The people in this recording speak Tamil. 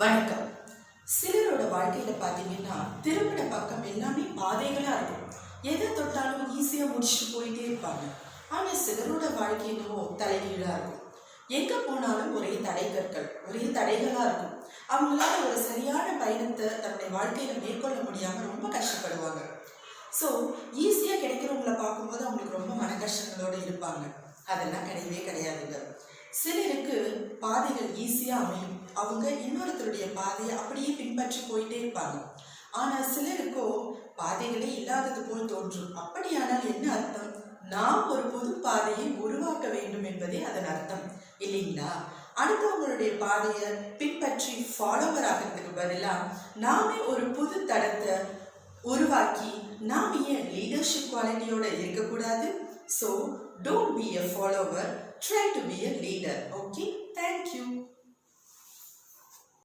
வணக்கம். சிலரோட வாழ்க்கையில பாத்தீங்கன்னா திருமண பக்கம் எல்லாமே பாதைகளா இருக்கும். எதை தொட்டாலும் ஈஸியா முடிச்சுட்டு போயிட்டே இருப்பாங்க. ஆனா சிலரோட வாழ்க்கை என்னவோ தலைகீழா இருக்கும். எங்க போனாலும் ஒரே தடைகற்கள் ஒரே தடைகளா இருக்கும். அவங்களால ஒரு சரியான பயணத்தை தன்னுடைய வாழ்க்கையில மேற்கொள்ள முடியாம ரொம்ப கஷ்டப்படுவாங்க. ஸோ ஈஸியாக கிடைக்கிறவங்கள பார்க்கும்போது அவங்களுக்கு ரொம்ப மன கஷ்டங்களோட இருப்பாங்க. அதெல்லாம் கிடையவே கிடையாதுங்க. சிலருக்கு பாதைகள் ஈஸியாக அமையும். அவங்க இன்னொருத்தருடைய பாதையை அப்படியே பின்பற்றி போயிட்டே இருப்பாங்க. ஆனால் சிலருக்கோ பாதைகளே இல்லாதது போல் தோன்றும். அப்படியானால் என்ன அர்த்தம்? நாம் ஒரு புது பாதையை உருவாக்க வேண்டும் என்பதே அதன் அர்த்தம். இல்லைங்களா? அடுத்தவங்களுடைய பாதையை பின்பற்றி ஃபாலோவர் ஆகிறதுக்கு பதிலாக நாமே ஒரு புது தடத்தை உருவாக்கி நாம் ஏன் லீடர்ஷிப் குவாலிட்டியோட இருக்கக்கூடாது. So don't be a follower try to be a leader okay